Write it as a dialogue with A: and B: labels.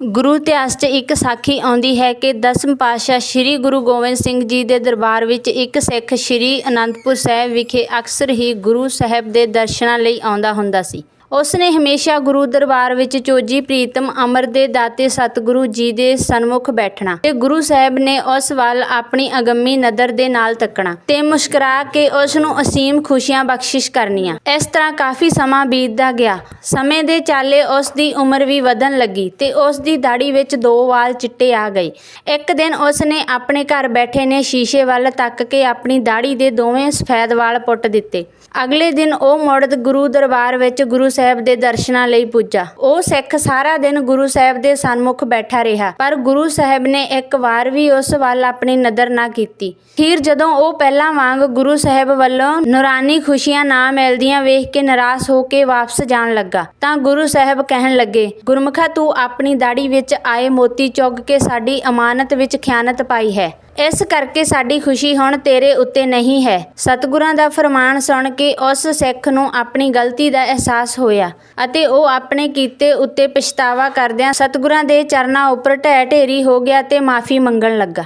A: ਗੁਰੂ ਇਤਿਹਾਸ 'ਚ ਇੱਕ ਸਾਖੀ ਆਉਂਦੀ ਹੈ ਕਿ ਦਸਮ ਪਾਤਸ਼ਾਹ ਸ੍ਰੀ ਗੁਰੂ ਗੋਬਿੰਦ ਸਿੰਘ ਜੀ ਦੇ ਦਰਬਾਰ ਵਿੱਚ ਇੱਕ ਸਿੱਖ ਸ੍ਰੀ ਅਨੰਦਪੁਰ ਸਾਹਿਬ ਵਿਖੇ ਅਕਸਰ ਹੀ ਗੁਰੂ ਸਾਹਿਬ ਦੇ ਦਰਸ਼ਨਾਂ ਲਈ ਆਉਂਦਾ ਹੁੰਦਾ ਸੀ। ਉਸ ਨੇ ਹਮੇਸ਼ਾ ਗੁਰੂ ਦਰਬਾਰ ਵਿੱਚ ਚੋਜੀ ਪ੍ਰੀਤਮ ਅਮਰ ਦੇ ਦਾਤੇ ਸਤਿਗੁਰੂ ਜੀ ਦੇ ਸਨਮੁਖ ਬੈਠਣਾ ਤੇ ਗੁਰੂ ਸਾਹਿਬ ਨੇ ਉਸ ਵੱਲ ਆਪਣੀ ਅਗੰਮੀ ਨਦਰ ਦੇ ਨਾਲ ਤੱਕਣਾ ਤੇ ਮੁਸਕਰਾ ਕੇ ਉਸ ਨੂੰ ਅਸੀਮ ਖੁਸ਼ੀਆਂ ਬਖਸ਼ਿਸ਼ ਕਰਨੀਆਂ। ਇਸ ਤਰ੍ਹਾਂ ਕਾਫੀ ਸਮਾਂ ਬੀਤਦਾ ਗਿਆ। ਸਮੇਂ ਦੇ ਚਾਲੇ ਉਸ ਦੀ ਉਮਰ ਵੀ ਵਧਣ ਲੱਗੀ ਤੇ ਉਸ ਦੀ ਦਾੜੀ ਵਿੱਚ ਦੋ ਵਾਲ ਚਿੱਟੇ ਆ ਗਏ। ਇੱਕ ਦਿਨ ਉਸ ਨੇ ਆਪਣੇ ਘਰ ਬੈਠੇ ਨੇ ਸ਼ੀਸ਼ੇ ਵੱਲ ਤੱਕ ਕੇ ਆਪਣੀ ਦਾੜੀ ਦੇ ਦੋਵੇਂ ਸਫੈਦ ਵਾਲ ਪੁੱਟ ਦਿੱਤੇ। ਅਗਲੇ ਦਿਨ ਉਹ ਮੁੜ ਗੁਰੂ ਦਰਬਾਰ ਵਿੱਚ ਗੁਰੂ ਸਾਹਿਬ ਦੇ ਦਰਸ਼ਨਾਂ ਲਈ ਪੁੱਜਾ। ਉਹ ਸਿੱਖ ਸਾਰਾ ਦਿਨ ਗੁਰੂ ਸਾਹਿਬ ਦੇ ਸਨਮੁਖ ਬੈਠਾ ਰਿਹਾ, ਪਰ ਗੁਰੂ ਸਾਹਿਬ ਨੇ ਇੱਕ ਵਾਰ ਵੀ ਉਸ ਵੱਲ ਆਪਣੀ ਨਜ਼ਰ ਨਾ ਕੀਤੀ। ਅਖੀਰ ਜਦੋਂ ਉਹ ਪਹਿਲਾਂ ਵਾਂਗ ਗੁਰੂ ਸਾਹਿਬ ਵੱਲੋਂ ਨੂਰਾਨੀ ਖੁਸ਼ੀਆਂ ਨਾ ਮਿਲਦੀਆਂ ਵੇਖ ਕੇ ਨਿਰਾਸ਼ ਹੋ ਕੇ ਵਾਪਸ ਜਾਣ ਲੱਗਾ, ਤਾਂ ਗੁਰੂ ਸਾਹਿਬ ਕਹਿਣ ਲੱਗੇ, ਗੁਰਮੁਖਾ, ਤੂੰ ਆਪਣੀ ਦਾੜੀ ਵਿੱਚ ਆਏ ਮੋਤੀ ਚੁੱਗ ਕੇ ਸਾਡੀ ਅਮਾਨਤ ਵਿੱਚ ਖਿਆਨਤ ਪਾਈ ਹੈ। ਇਸ ਕਰਕੇ ਸਾਡੀ ਖੁਸ਼ੀ ਹੁਣ ਤੇਰੇ ਉੱਤੇ ਨਹੀਂ ਹੈ। ਸਤਿਗੁਰਾਂ ਦਾ ਫਰਮਾਨ ਸੁਣ ਕੇ ਉਸ ਸਿੱਖ ਨੂੰ ਆਪਣੀ ਗਲਤੀ ਦਾ ਅਹਿਸਾਸ ਹੋਇਆ ਅਤੇ ਉਹ ਆਪਣੇ ਕੀਤੇ ਉੱਤੇ ਪਛਤਾਵਾ ਕਰਦਿਆਂ ਸਤਿਗੁਰਾਂ ਦੇ ਚਰਨਾਂ ਉੱਪਰ ਢਹਿ ਢੇਰੀ ਹੋ ਗਿਆ ਤੇ ਮਾਫੀ ਮੰਗਣ ਲੱਗਾ।